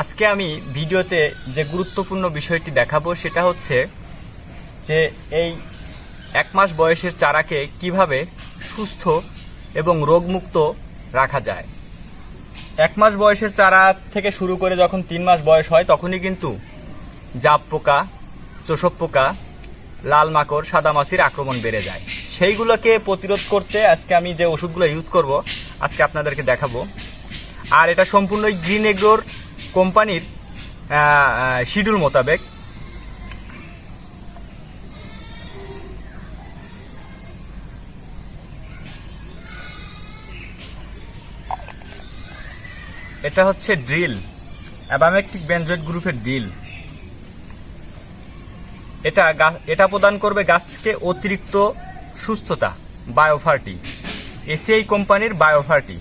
আজকে আমি ভিডিওতে যে গুরুত্বপূর্ণ বিষয়টি দেখাবো সেটা হচ্ছে যে এই এক মাস বয়সের চারাকে কীভাবে সুস্থ এবং রোগমুক্ত রাখা যায়। এক মাস বয়সের চারা থেকে শুরু করে যখন তিন মাস বয়স হয়, তখনই কিন্তু জাপ পোকা, চোষক পোকা, লাল মাকড়, সাদা মাছির আক্রমণ বেড়ে যায়। সেইগুলোকে প্রতিরোধ করতে আজকে আমি যে ওষুধগুলো ইউজ করব, আজকে আপনাদেরকে দেখাবো। আর এটা সম্পূর্ণই গ্রিন এগ্রোর কোম্পানির শিডিউল মোতাবেক। এটা হচ্ছে ড্রিল অ্যাবামেকটিক বেনজয়েড গ্রুপের ড্রিল এটা এটা প্রদান করবে গাছকে অতিরিক্ত সুস্থতা বায়োফার্টি এসিআই কোম্পানির বায়োফার্টি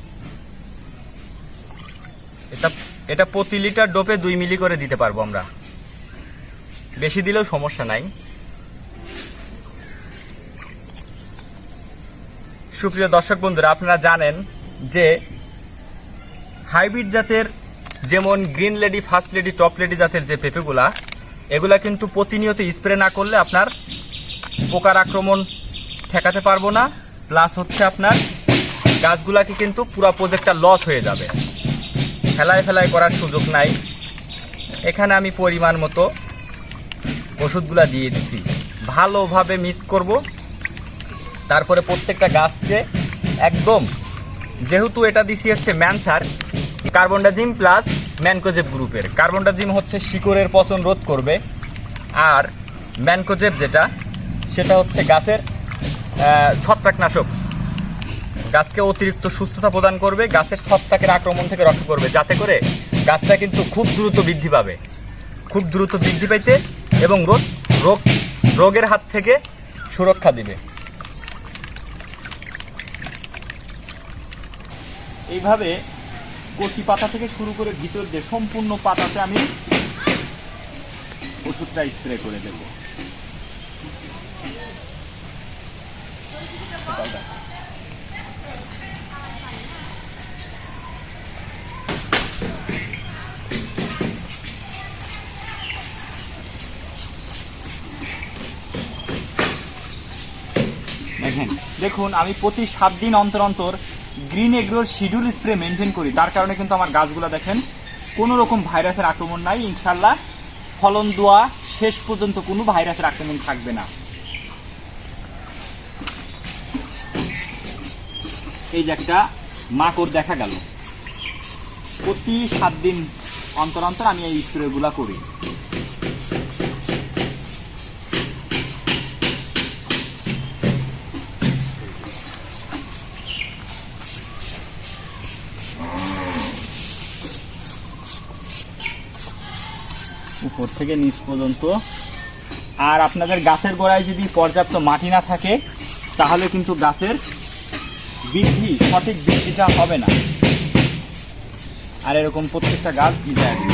এটা এটা প্রতি লিটার ডোপে দুই মিলি করে দিতে পারব আমরা। বেশি দিলেও সমস্যা নাই। সুপ্রিয় দর্শক বন্ধুরা, আপনারা জানেন যে হাইব্রিড জাতের যেমন green lady, first lady, top lady জাতের যে পেঁপেগুলা, এগুলা কিন্তু প্রতিনিয়ত স্প্রে না করলে আপনার পোকার আক্রমণ ঠেকাতে পারব না। প্লাস হচ্ছে আপনার গাছগুলাকে কিন্তু পুরো প্রজেক্টটা লস হয়ে যাবে। ফেলায় ফেলায় করার সুযোগ নাই। এখানে আমি পরিমাণ মতো ওষুধগুলো দিয়ে দিছি। ভালোভাবে মিক্স করব। তারপরে প্রত্যেকটা গাছকে একদম যেহেতু এটা দিছি হচ্ছে ম্যানসার, কার্বনডাজিম প্লাস ম্যানকোজেব গ্রুপের। কার্বনডাজিম হচ্ছে শিকড়ের পচন রোধ করবে। আর ম্যানকোজেব যেটা, সেটা হচ্ছে গাছের ছত্রাকনাশক। গাছকে অতিরিক্ত সুস্থতা প্রদান করবে, গাছের ছত্রাকের আক্রমণ থেকে রক্ষা করবে, যাতে করে গাছটা কিন্তু খুব দ্রুত বৃদ্ধি পাবে। খুব দ্রুত বৃদ্ধি পাইতে এবং রোগ রোগ, রোগের হাত থেকে সুরক্ষা দিবে। এইভাবে কচি পাতা থেকে শুরু করে ভিতর দিয়ে সম্পূর্ণ পাতাতে আমি ওষুধটা স্প্রে করে দেব। দেখেন, দেখুন, আমি প্রতি সাত দিন অন্তর অন্তর গ্রিন এগ্রোর শিডিউল স্প্রে মেনটেন করি। তার কারণে কিন্তু আমার গাছগুলো দেখেন, কোনো রকম ভাইরাসের আক্রমণ নাই। ইনশাল্লাহ ফলন, দোয়া শেষ পর্যন্ত কোনো ভাইরাসের আক্রমণ থাকবে না। এই যে একটা মাকড় দেখা গেল। প্রতি সাত দিন অন্তর অন্তর আমি এই স্প্রেগুলা করি। উপর থেকে নিচ পর্যন্ত। আর আপনাদের গাছের গোড়ায় যদি পর্যাপ্ত মাটি না থাকে, তাহলে কিন্তু গাছের বৃদ্ধি সঠিক বৃদ্ধিটা হবে না আর এরকম প্রত্যেকটা গাছ দিন।